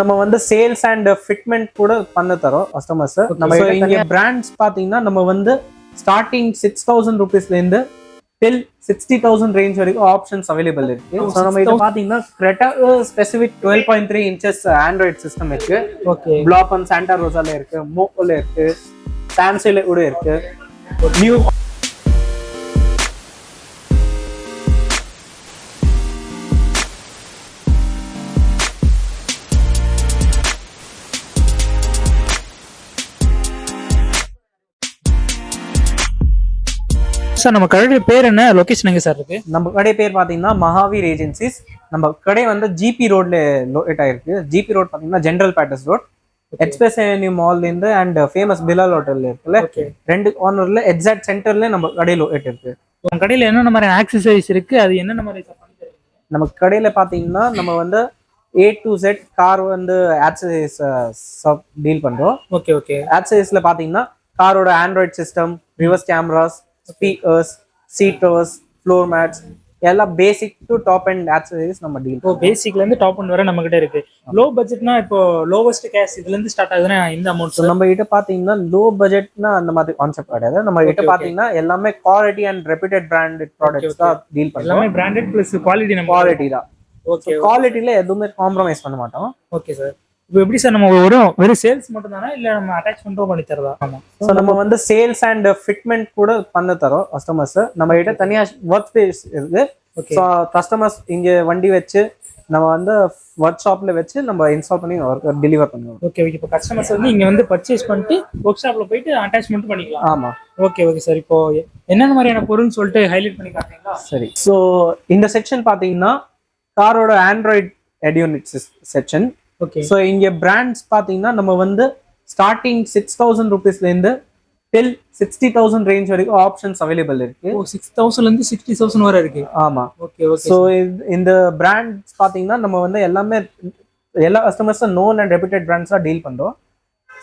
நம்ம வந்து sales and fitment கூட பண்ண தரோம் கஸ்டமர்ஸ் நம்ம இங்க பிராண்ட்ஸ் பாத்தீங்கன்னா நம்ம வந்து ஸ்டார்டிங் சிக்ஸ் தௌசண்ட் ருபீஸ்ல இருந்து டில் சிக்ஸ்டி தௌசண்ட் ரேஞ்ச் வரைக்கும் ஆப்ஷன்ஸ் அவைலபிள் இருக்கு. Oh, ஸோ நம்ம இதை பாத்தீங்கன்னா Creta specific twelve point three inches android system இருக்கு. ஓகே பிளாப்பன் சாண்டா ரோசால இருக்கு மோக்கோல இருக்கு சாம்சங்ல கூட இருக்கு. நியூ சார் நம்ம கடையோட பேர் என்ன? லொகேஷன் எங்க சார் இருக்கு? நம்ம கடை பேர் பாத்தீங்கன்னா மகாவீர் ஏஜென்சிஸ் நம்ம கடை வந்து ஜிபி ரோட்ல லொகேட் ஆயிருக்கு. ஜிபி ரோட் பாத்தீங்கன்னா general patters road express avenue மால்ல இருந்து அண்ட் ஃபேமஸ் பிலால் ஹோட்டல்ல இருக்குல்ல? ரெண்டு கார்னர்ல எக்ஸாக்ட் சென்டர்ல நம்ம கடை லொகேட் இருக்கு. உங்க கடையில என்னென்ன மாதிரி ஆக்சசரிஸ் இருக்கு? அது என்னென்ன மாதிரி? நம்ம கடையில பாத்தீங்கன்னா நம்ம வந்து ஏ டு செட் கார் வந்து ஆக்சசரிஸ் டீல் பண்றோம். ஓகே ஓகே ஆக்சசரிஸ்ல பாத்தீங்கன்னா காரோட android system reverse cameras speakers seaters floor mats எல்லாம் basic to top and accessories நம்ம டீல் இப்போ பேசிக்ல இருந்து டாப் ஒன் வரை நம்ம கிட்ட இருக்கு லோ பட்ஜெட்னா இப்போ லோவஸ்ட் கேஷ் இதுல இருந்து ஸ்டார்ட் ஆகுதுன்னா இந்த அமௌண்ட் நம்ம கிட்ட பாத்தீங்கன்னா லோ பட்ஜெட்னா அந்த மாதிரி கான்செப்ட் கிடையாது. நம்ம கிட்ட. பாத்தீங்கன்னா எல்லாமே quality and reputed branded products தான் டீல் எல்லாமே பண்ணுவோம் பிராண்டட் பிளஸ் குவாலிட்டி நம்ம குவாலிட்டி தான். ஓகே குவாலிட்டில எதுவுமே காம்ப்ரமைஸ் பண்ண மாட்டோம். ஓகே சார் இப்போ எப்படி சார் நம்ம வெறும் வெறும் சேல்ஸ் மட்டும் தானா இல்ல நம்ம அட்டாச்மெண்ட்டும் பண்ணி தரதா? ஆமா. ஸோ நம்ம வந்து சேல்ஸ் அண்ட் ஃபிட்மெண்ட் கூட பண்ண தரோம் கஸ்டமர்ஸ் நம்ம கிட்ட தனியா ஒர்க் ஸ்பேஸ் இருக்கு. ஓகே ஸோ கஸ்டமர்ஸ் இங்க வண்டி வச்சு நம்ம வந்து ஒர்க் ஷாப்ல வச்சு நம்ம இன்ஸ்டால் பண்ணி டெலிவர் பண்ணுவோம். ஓகே ஓகே இப்போ கஸ்டமர்ஸ் வந்து இங்க வந்து பர்ச்சேஸ் பண்ணிட்டு ஒர்க் ஷாப்ல போயிட்டு அட்டாச்மெண்ட் பண்ணிக்கலாம். ஆமா. ஓகே ஓகே சார் இப்போ என்னென்ன மாதிரியான பொருள்னு சொல்லிட்டு ஹைலைட் பண்ணி காட்டுறீங்களா? சரி. ஸோ இந்த செக்ஷன் பாத்தீங்கன்னா காரோட android head unit section okay so இங்க பிராண்ட்ஸ் பாத்தீங்கன்னா நம்ம வந்து ஸ்டார்டிங் சிக்ஸ் தௌசண்ட் ருபீஸ்ல இருந்து டில் சிக்ஸ்டி தௌசண்ட் ரேஞ்ச் வரைக்கும் ஆப்ஷன்ஸ் அவைலபிள் இருக்கு. சிக்ஸ் தௌசண்ட்ல இருந்து சிக்ஸ்டி தௌசண்ட் வரை இருக்கு. ஆமா. ஓகே ஓகே ஸோ இந்த பிராண்ட்ஸ் பாத்தீங்கன்னா நம்ம வந்து எல்லாமே எல்லா கஸ்டமர்ஸும் நோன் அண்ட் ரெப்யூட்டட் பிராண்ட்ஸாக டீல் பண்றோம்.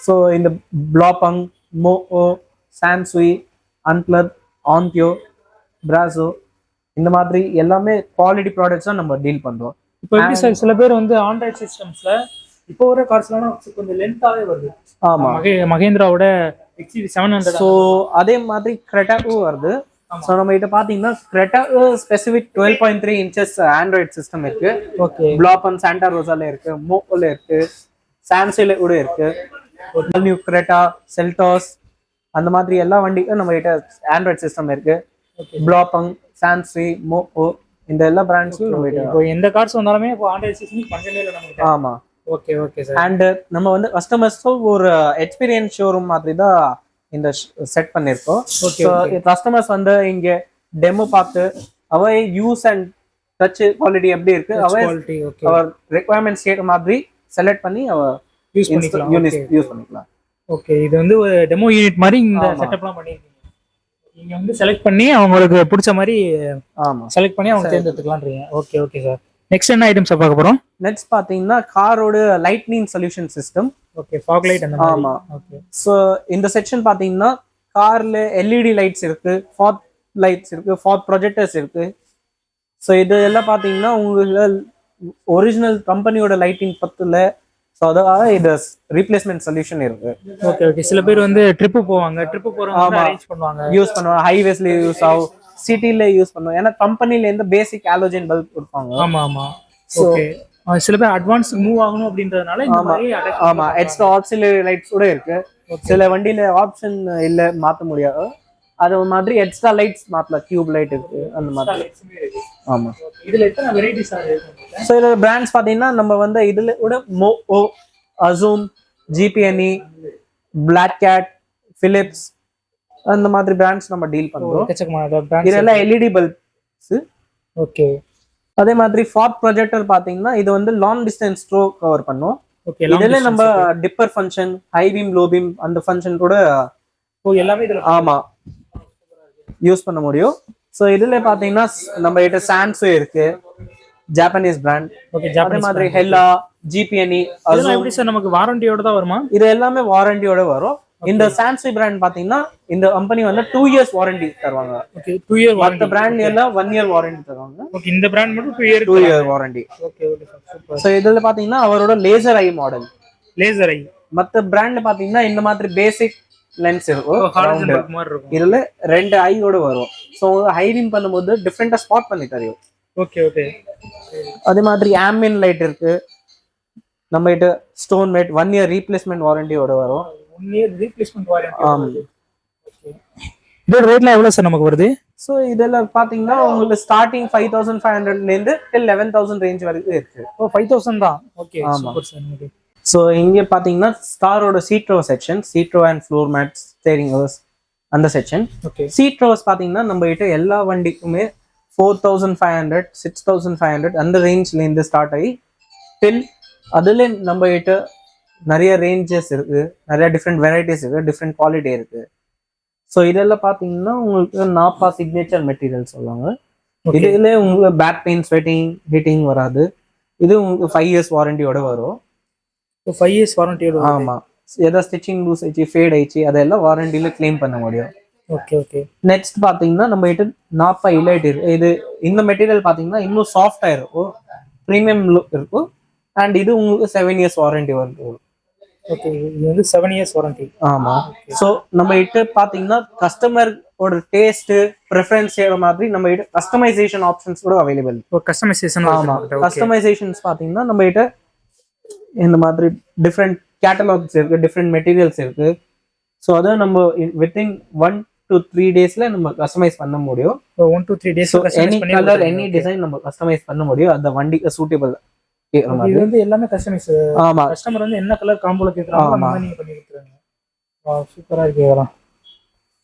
ஸோ இந்த பிளாபங் மோஓ சாம்சுய் அன்பிளத் ஆன்டியோ பிராசோ இந்த மாதிரி எல்லாமே குவாலிட்டி ப்ராடக்ட்ஸ் தான் நம்ம டீல் பண்றோம். இப்போ எப்படி சார் சில பேர் வந்து ஆண்ட்ராய்ட் சிஸ்டம்ஸ்ல இப்போ வர கார்ஸ்லாம் கொஞ்சம் லென்த்தாவே வருது. ஆமா. மகே மகேந்திராவோட எக்ஸி செவன் ஹண்ட்ரட் ஸோ அதே மாதிரி கிரெட்டாவும் வருது. ஸோ நம்ம கிட்ட பாத்தீங்கன்னா Creta specific twelve point three inches android system இருக்கு. ஓகே பிளாப்பன் சாண்டா ரோசால இருக்கு மோக்கோல இருக்கு சாம்சங்ல கூட இருக்கு. நியூ கிரெட்டா செல்டாஸ் அந்த மாதிரி எல்லா வண்டிக்கும் நம்ம கிட்ட ஆண்ட்ராய்ட் சிஸ்டம் இருக்கு. பிளாப்பங் சாம்சி மோக்கோ இந்த எல்லா பிராண்ட்ஸும் நம்ம கிட்ட இப்போ எந்த கார்ஸ் வந்தாலுமே இப்போ ஆண்ட்ராய்ட் பஞ்சமே இல்லை நம்ம ஆமா. ஓகே ஓகே சார் அண்ட் நம்ம வந்து கஸ்டமர்ஸும் ஒரு எக்ஸ்பீரியன்ஸ் ஷோரூம் மாதிரி தான் இந்த செட் பண்ணியிருக்கோம். ஓகே கஸ்டமர்ஸ் வந்து இங்க டெமோ பார்த்து அவ யூஸ் அண்ட் டச் குவாலிட்டி எப்படி இருக்கு அவ அவர் ரெக்குவயர்மெண்ட்ஸ் ஏற்ற மாதிரி செலக்ட் பண்ணி அவ யூஸ் பண்ணிக்கலாம். யூஸ் பண்ணிக்கலாம். ஓகே இது வந்து ஒரு டெமோ யூனிட் மாதிரி இந்த. செட்டப்லாம் பண்ணிருக்கீங்க நீங்க வந்து செலக்ட் பண்ணி அவங்களுக்கு பிடிச்ச மாதிரி ஆமா. செலக்ட் பண்ணி அவங்க தேர்ந்தெடுத்துக்கலாம்ன்றீங்க. ஓகே ஓகே சார் நெக்ஸ்ட் என்ன ஐட்டம்ஸ் பார்க்க போறோம்? நெக்ஸ்ட் பாத்தீங்கன்னா காரோட lighting solution system okay fog light அந்த ஆமா. ஓகே ஸோ இந்த செக்ஷன் பாத்தீங்கன்னா கார்ல எல்இடி லைட்ஸ் இருக்கு ஃபாத் லைட்ஸ் இருக்கு ஃபாத் ப்ரொஜெக்டர்ஸ் இருக்கு. ஸோ இது எல்லாம் பாத்தீங்கன்னா உங்களுக்கு ஒரிஜினல் கம்பெனியோட லைட்டிங் பத்துல ஸோ அதாவது இது ரீப்ளேஸ்மெண்ட் சொல்யூஷன் இருக்கு. ஓகே ஓகே சில பேர் வந்து ட்ரிப் போவாங்க. ட்ரிப் போறவங்க ஆமா. அரேஞ்ச் பண்ணுவாங்க. யூஸ் பண்ணுவாங்க. ஹைவேஸ்ல யூஸ் ஆகும். சிட்டில யூஸ் பண்ணுவோம் ஏன்னா கம்பெனில இருந்து பேசிக் ஆலோஜன் பல்ப் கொடுப்பாங்க. ஆமா ஆமா. ஓகே சில பேர் அட்வான்ஸ் மூவ் ஆகணும் அப்படின்றதுனால இந்த ஆமா. மாதிரி ஆமா. எக்ஸ்ட்ரா ஆக்சிலரி லைட்ஸ் கூட இருக்கு. சில வண்டியில ஆப்ஷன் இல்ல மாத்த முடியாது. அது மாதிரி எக்ஸ்ட்ரா லைட்ஸ் மாத்தலாம். கியூப் லைட் இருக்கு. அந்த மாதிரி. ஆமா. இதுல எத்தனை வெரைட்டிஸ் ஸோ இதுல பிராண்ட்ஸ் பாத்தீங்கன்னா நம்ம வந்து இதுல கூட மோ ஓ அசூம் ஜிபிஎன்இ பிளாக் கேட் பிலிப்ஸ் அந்த மாதிரி பிராண்ட்ஸ் நம்ம டீல் பிராண்ட்ஸ் இதெல்லாம் எல்இடி பல்ப்ஸ் ஓகே. அதே மாதிரி ஃபார்ட் ப்ரொஜெக்டர் பாத்தீங்கன்னா இது வந்து லாங் டிஸ்டன்ஸ் ஸ்ட்ரோ கவர் பண்ணும். ஓகே இதுல நம்ம dipper function high beam low beam அந்த ஃபங்க்ஷன் கூட ஓ எல்லாமே இதுல ஆமா. யூஸ் பண்ண முடியும். ஸோ இதுல பாத்தீங்கன்னா நம்ம கிட்ட சாம்சங் இருக்கு. ஜாப்பனீஸ் பிராண்ட் ஓகே அதே மாதிரி ஹெல்லா ஜிபிஎன்இ அதெல்லாம் எப்படி சார் நமக்கு வாரண்டியோட தான் வருமா? இது எல்லாமே வாரண்டியோட வரும். இந்த சாம்சங் பிராண்ட் பாத்தீங்கன்னா இந்த கம்பெனி வந்து டூ இயர்ஸ் வாரண்டி தருவாங்க. Okay two year warranty brand எல்லாம் ஒன் இயர் வாரண்டி தருவாங்க. ஓகே இந்த பிராண்ட் மட்டும் two year two year warranty okay okay super so இதுல பாத்தீங்கன்னா அவரோட laser eye model laser eye மத்த பிராண்ட்ல பாத்தீங்கன்னா இந்த மாதிரி பேசிக் லென்ஸ் மாதிரி இருக்கும். இதுல ரெண்டு ஐயோட வரும். ஸோ ஹைரிங் பண்ணும்போது டிஃப்ரெண்டா ஸ்பாட் பண்ணி தரும் ஓகே ஓகே அதே மாதிரி ஆம்பியன் லைட் இருக்கு. நம்ம கிட்ட stone made one year replacement வாரண்டியோட வரும். One year replacement warranty. இதோட ரேட்லாம் எவ்வளவு சார் நமக்கு வருது? ஸோ இதெல்லாம் பாத்தீங்கன்னா உங்களுக்கு ஸ்டார்டிங் ஃபைவ் தௌசண்ட் ஃபைவ் ஹண்ட்ரட்ல இருந்து டில் லெவன் தௌசண்ட் ரேஞ்ச் வரைக்கும் இருக்கு. ஓ ஃபைவ் தௌசண்ட் தான்? ஓகே ஆமா. சூப்பர் சார் நமக்கு ஸோ இங்க பாத்தீங்கன்னா ஸ்டாரோட seat row section seat row and floor mat steering அந்த செக்ஷன் ஓகே சீட் ரோஸ் பார்த்தீங்கன்னா நம்ம கிட்ட எல்லா வண்டிக்குமே four thousand five hundred six thousand five hundred அந்த ரேஞ்ச்லேருந்து ஸ்டார்ட் ஆகி டில் அதில் நம்ம கிட்ட நிறைய ரேஞ்சஸ் இருக்கு நிறைய டிஃப்ரெண்ட் வெரைட்டிஸ் இருக்கு டிஃப்ரெண்ட் குவாலிட்டி இருக்கு. ஸோ இதெல்லாம் பார்த்தீங்கன்னா உங்களுக்கு நாப்பா சிக்னேச்சர் மெட்டீரியல் சொல்லுவாங்க. இதுல உங்களுக்கு பேக் பெயின் ஸ்வெட்டிங் ஹீட்டிங் வராது. இது உங்களுக்கு ஃபைவ் இயர்ஸ் வாரண்டியோட வரும். ஃபைவ் இயர்ஸ் வாரண்டியோட ஆமா. எதாவது ஸ்டிச்சிங் லூஸ் ஆயிடுச்சு ஃபேட் ஆயிடுச்சு அதெல்லாம் வாரண்டியில கிளைம் பண்ண முடியும். ஓகே ஓகே நெக்ஸ்ட் பாத்தீங்கன்னா நம்ம கிட்ட நாப்பா இலைட் இருக்கு இது இந்த மெட்டீரியல் பாத்தீங்கன்னா இன்னும் சாஃப்டா இருக்கும். ப்ரீமியம் லுக் இருக்கும். அண்ட் இது உங்களுக்கு செவன் இயர்ஸ் வாரண்டி வரும். ஓகே இது வந்து செவன் இயர்ஸ் வாரண்டி ஆமா. ஸோ நம்ம கிட்ட பாத்தீங்கன்னா கஸ்டமரோட டேஸ்ட் ப்ரிஃபரன்ஸ் செய்யற மாதிரி நம்ம கிட்ட கஸ்டமைசேஷன் ஆப்ஷன்ஸ் கூட அவைலபிள் ஒரு கஸ்டமைசேஷன் ஆமா. கஸ்டமைசேஷன்ஸ் பாத்தீங்கன்னா நம்ம கிட்ட இந்த மாதிரி டிஃப்ரெண்ட் கேட்டலாக்ஸ் இருக்கு டிஃப்ரெண்ட் மெட்டீரியல்ஸ் இருக்கு. ஸோ அதை நம்ம வித்தின் ஒன் டு த்ரீ டேஸ்ல நம்ம கஸ்டமைஸ் பண்ண முடியும். One two three days any colour any design நம்ம கஸ்டமைஸ் பண்ண முடியும். அந்த வண்டிக்கு சூட்டபிள் இது வந்து எல்லாமே கஸ்டமைஸ் ஆமா. கஸ்டமர் வந்து என்ன கலர் காம்போல கேக்குறாங்களோ அந்த நீங்க பண்ணி கொடுத்துருங்க. சூப்பரா இருக்கு இதெல்லாம்.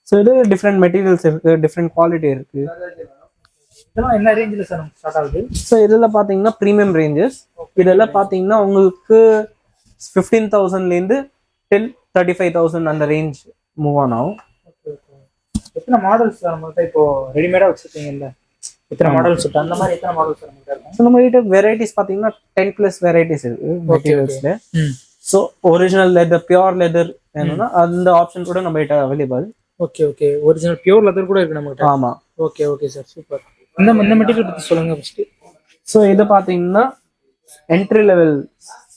ஸோ இது டிஃப்ரெண்ட் மெட்டீரியல்ஸ் இருக்கு டிஃப்ரெண்ட் குவாலிட்டி இருக்கு. இதெல்லாம் என்ன ரேஞ்சில் சார் ஸ்டார்ட் ஆகுது? ஸோ இதில் பார்த்தீங்கன்னா ப்ரீமியம் ரேஞ்சஸ் இதெல்லாம் பார்த்தீங்கன்னா உங்களுக்கு ஃபிஃப்டீன் தௌசண்ட்லேருந்து டில் தேர்ட்டி ஃபைவ் தௌசண்ட் அந்த ரேஞ்ச் மூவ் ஆன் ஆகும். எத்தனை மாடல்ஸ் நம்மகிட்ட இப்போ ரெடிமேடா வச்சிருக்கீங்கல்ல? எத்தனை மாடல்ஸ் அந்த மாதிரி எத்தனை மாடல்ஸ் ஸோ நம்ம கிட்ட வெரைட்டிஸ் பார்த்தீங்கன்னா டென் ப்ளஸ் வெரைட்டிஸ் இருக்கு மெட்டீரியல்ஸில் so original leather pure leather வேணும்னா அந்த ஆப்ஷன் கூட நம்ம கிட்ட available okay okay original pure leather கூட இருக்கு நம்மகிட்ட? ஆமாம் ஓகே ஓகே சார் சூப்பர் இந்த இந்த மெட்டீரியல் பத்தி சொல்லுங்க ஃபர்ஸ்ட் ஸோ இது பார்த்தீங்கன்னா என்ட்ரி லெவல்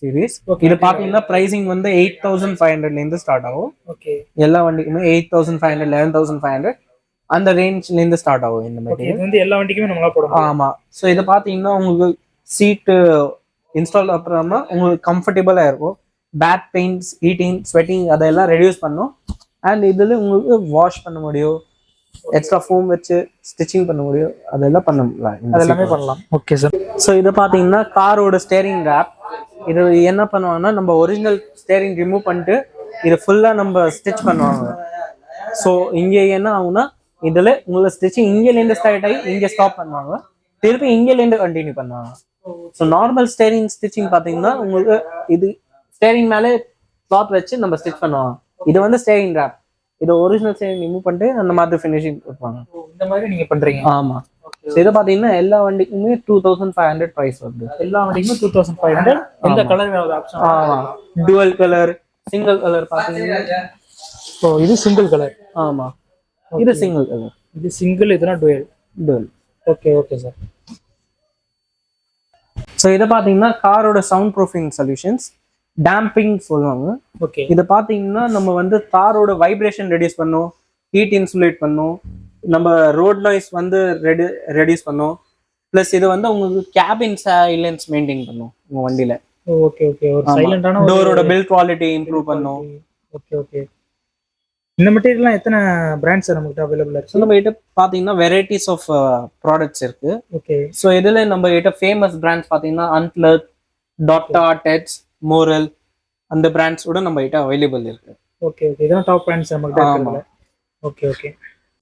சீரீஸ் இது பார்த்தீங்கன்னா ப்ரைசிங் வந்து எயிட் தௌசண்ட் ஃபைவ் ஹண்ட்ரட்லேருந்து ஸ்டார்ட் ஆகும். ஓகே எல்லா வண்டிக்குமே eight thousand five hundred eleven thousand five hundred அந்த ரேஞ்ச்லேருந்து ஸ்டார்ட் ஆகும் இந்த மெட்டீரியல் இது வந்து எல்லா வண்டிக்குமே நம்மளா போட முடியும். ஆமா. ஸோ இதை பார்த்தீங்கன்னா உங்களுக்கு சீட்டு இன்ஸ்டால் அப்புறமா உங்களுக்கு கம்ஃபர்டபுளாக இருக்கும். பேக் பெயின்ஸ் ஹீட்டிங் ஸ்வெட்டிங் அதெல்லாம் ரெடியூஸ் பண்ணும். அண்ட் இதில் உங்களுக்கு வாஷ் பண்ண முடியும். எக்ஸ்ட்ரா ஃபோம் வச்சு ஸ்டிச்சிங் பண்ண முடியும். அதெல்லாம் பண்ண அது எல்லாமே முடியும் பண்ணலாம். ஓகே சார் ஸோ இதை பார்த்தீங்கன்னா காரோட ஸ்டேரிங் ரேப் இது என்ன பண்ணுவாங்கன்னா நம்ம ஒரிஜினல் ஸ்டேரிங் ரிமூவ் பண்ணிட்டு இது ஃபுல்லாக நம்ம ஸ்டிச் பண்ணுவாங்க. ஸோ இங்கே என்ன ஆகும்னா இதில் உங்களை ஸ்டிச்சிங் இங்கேலேருந்து ஸ்டார்ட் ஆகி இங்கே ஸ்டாப் பண்ணுவாங்க. திருப்பி இங்கேலேருந்து கண்டினியூ பண்ணுவாங்க. ஸோ நார்மல் ஸ்டேரிங் ஸ்டிச்சிங் பார்த்தீங்கன்னா உங்களுக்கு இது ஸ்டேரிங் மேலே கிளாத் வச்சு நம்ம ஸ்டிச் பண்ணுவாங்க. இது வந்து ஸ்டேரிங் ரேப் இது ஒரிஜினல் ஸ்டேரிங் ரிமூவ் பண்ணிட்டு அந்த மாதிரி ஃபினிஷிங் கொடுப்பாங்க இந்த மாதிரி நீங்க பண்றீங்க? ஆமாம் ஸோ இதை பார்த்தீங்கன்னா எல்லா வண்டிக்குமே two thousand five hundred price வருது. எல்லா வண்டிக்குமே டூ தௌசண்ட் ஃபைவ் ஹண்ட்ரட் எந்த கலர் ஆமா. டுவல் கலர் சிங்கிள் கலர் பாத்தீங்கன்னா ஓ இது சிங்கிள் கலர் ஆமா. இது சிங்கிள் கலர் இது சிங்கிள் இதுனா dual dual okay okay sir so இதை பார்த்தீங்கன்னா காரோட சவுண்ட் ப்ரூஃபிங் சொல்யூஷன்ஸ் டேம்பிங் சொல்லுவாங்க. ஓகே இதை பார்த்தீங்கன்னா நம்ம வந்து காரோட வைப்ரேஷன் ரெடியூஸ் பண்ணோம் ஹீட் இன்சுலேட் பண்ணோம் நம்ம ரோட் நாய்ஸ் வந்து ரெடி ரெடியூஸ் பண்ணோம். ப்ளஸ் இது வந்து உங்களுக்கு கேபின் சைலன்ஸ் மெயின்டைன் பண்ணும் உங்க வண்டியில. ஓகே ஓகே ஒரு சைலண்டான டோரோட பில்ட் குவாலிட்டி இம்ப்ரூவ் பண்ணும். ஓகே ஓகே இந்த மெட்டீரியல்லாம் எத்தனை பிராண்ட்ஸ் நம்மகிட்ட அவைலபிள் இருக்கு? நம்ம கிட்ட பார்த்தீங்கன்னா வெரைட்டிஸ் ஆஃப் ப்ராடக்ட்ஸ் இருக்கு. ஓகே ஸோ இதில் நம்ம கிட்ட ஃபேமஸ் பிராண்ட்ஸ் பார்த்தீங்கன்னா அன்ட்லர் டாட்டா டெட்ஸ் மோரல் அந்த பிராண்ட்ஸ் கூட நம்ம கிட்ட அவைலபிள் இருக்கு. ஓகே ஓகே இதெல்லாம் டாப் பிராண்ட்ஸ் நம்மகிட்ட ஓகே ஓகே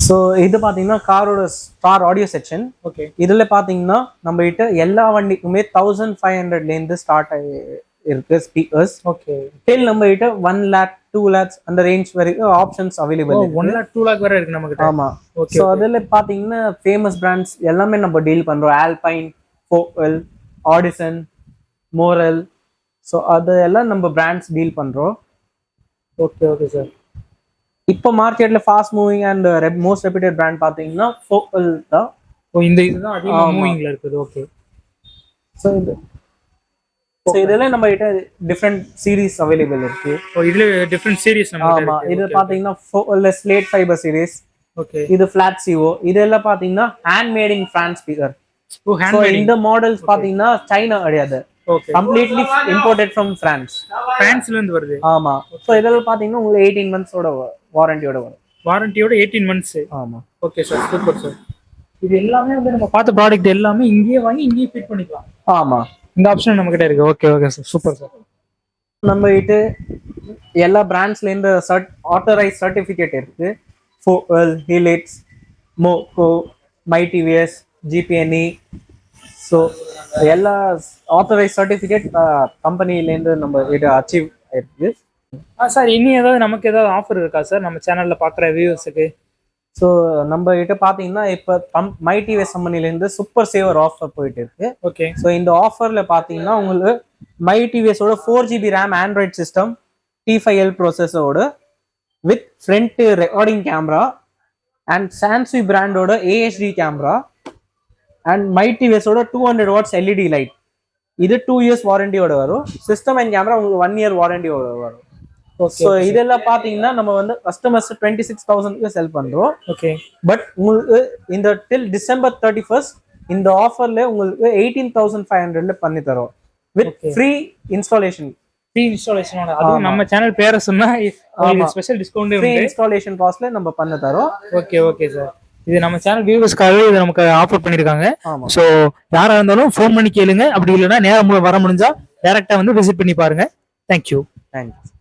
ஸோ இது பார்த்தீங்கன்னா காரோட ஸ்டார் ஆடியோ செக்ஷன் ஓகே இதில் பார்த்தீங்கன்னா நம்ம கிட்ட எல்லா வண்டிக்குமே தௌசண்ட் ஃபைவ் ஹண்ட்ரட்லேருந்து ஸ்டார்ட் இருக்கு ஸ்பீக்கர்ஸ் ஓகே டில் நம்ம கிட்ட ஒன் லேக் டூ லேக்ஸ் அந்த ரேஞ்ச் வரைக்கும் options available one lakh two lakh வரை இருக்கு நம்மகிட்ட. ஆமா. ஓகே ஸோ அதில் பார்த்தீங்கன்னா ஃபேமஸ் பிராண்ட்ஸ் எல்லாமே நம்ம டீல் பண்ணுறோம் Alpine Focal Audison Morel so அது எல்லாம் நம்ம பிராண்ட்ஸ் டீல் பண்ணுறோம் ஓகே ஓகே சார் இப்போ மார்க்கெட்ல fast moving and most reputed brand பாத்தீங்கன்னா ஃபோக்கல் தான். ஓ இந்த இதுதான் அதிகமா ஆமா. மூவிங்ல இருக்குது ஓகே ஸோ இது ஸோ இதெல்லாம் நம்ம கிட்ட டிஃப்ரெண்ட் சீரீஸ் அவைலபிள் இருக்கு. ஓ இதுல டிஃபரெண்ட் சீரிஸ் ஆமா. இது பாத்தீங்கன்னா ஃபோக்கல்ல ஸ்லேட் ஃபைபர் சீரீஸ் ஓகே இது ஃபிளாட் சிஓ இதெல்லாம் பாத்தீங்கன்னா hand made in France speaker இந்த மாடல்ஸ் பாத்தீங்கன்னா சைனா கிடையாது. கம்ப்ளீட்லி இம்போர்ட்டட் ஃப்ரம் பிரான்ஸ் பிரான்ஸ்ல இருந்து வருது. ஆமா. ஸோ இதெல்லாம் பாத்தீங்கன்னா உங்களுக்கு எயிட்டீன் மந்த்ஸோட வாரண்டியோட வரும். வாரண்டியோட எயிட்டீன் மந்த்ஸ் ஆமா. ஓகே சார் சூப்பர் சார் இது எல்லாமே வந்து நம்ம பார்த்த ப்ராடக்ட் எல்லாமே இங்கேயே வாங்கி இங்கேயே ஃபிட் பண்ணிக்கலாம். ஆமா. இந்த ஆப்ஷன் நம்ம கிட்ட இருக்கு. Okay okay sir super sir நம்ம கிட்ட எல்லா பிராண்ட்ஸ்ல இருந்து சர்ட் ஆத்தரைஸ் சர்டிபிகேட் இருக்கு. ஃபோல் ஹிலிட்ஸ் மோகோ மை டிவிஎஸ் ஜிபிஎன்இ ஸோ. எல்லா ஆத்தரைஸ் சர்டிஃபிகேட் கம்பெனிலேருந்து நம்ம கிட்ட அச்சீவ் இருக்கு ஆ சார் இனி ஏதாவது நமக்கு ஏதாவது ஆஃபர் இருக்கா சார்? நம்ம சேனல்ல பார்க்குற வியூவர்ஸுக்கு ஸோ நம்ம கிட்ட பார்த்தீங்கன்னா இப்போ கம் மை டிவிஎஸ் கம்பெனிலேருந்து சூப்பர் சேவர் ஆஃபர் போயிட்டு இருக்கு. ஓகே ஸோ இந்த ஆஃபர்ல பார்த்தீங்கன்னா உங்களுக்கு my டிவிஎஸோட four GB RAM Android system T five L ப்ரோசஸரோட with front recording camera and Samsung பிராண்டோட AHD camera and my டிவிஎஸோட two hundred watts LED light இது டூ இயர்ஸ் வாரண்டியோட வரும். சிஸ்டம் அண்ட் கேமரா உங்களுக்கு one year வாரண்டியோட வரும். So இதெல்லாம் பார்த்தீங்கன்னா நம்ம வந்து கஸ்டமர்ஸ் டுவெண்ட்டி சிக்ஸ் தௌசண்ட்க்கு செல் பண்ணுறோம் ஓகே பட் உங்களுக்கு இந்த டில் டிசம்பர் தேர்ட்டி ஃபர்ஸ்ட் இந்த ஆஃபர்ல உங்களுக்கு எயிட்டீன் தௌசண்ட் ஃபைவ் ஹண்ட்ரட்ல பண்ணி தரோம். வித். ஃப்ரீ இன்ஸ்டாலேஷன் ஃப்ரீ இன்ஸ்டாலேஷனோட அதுவும் ஆமா. நம்ம சேனல் பேரை சொன்னா. ஸ்பெஷல் டிஸ்கவுண்ட் ஃப்ரீ இன்ஸ்டாலேஷன் காஸ்ட்ல நம்ம பண்ண தரோம். ஓகே ஓகே சார் இது நம்ம சேனல் வியூவர்ஸ்க்காகவே இது நமக்கு ஆஃபர் பண்ணிருக்காங்க. ஸோ யாரா இருந்தாலும் ஃபோன் பண்ணி கேளுங்க. அப்படி இல்லைன்னா நேரம் வர முடிஞ்சா டேரக்டா வந்து விசிட் பண்ணி பாருங்க. Thank you thanks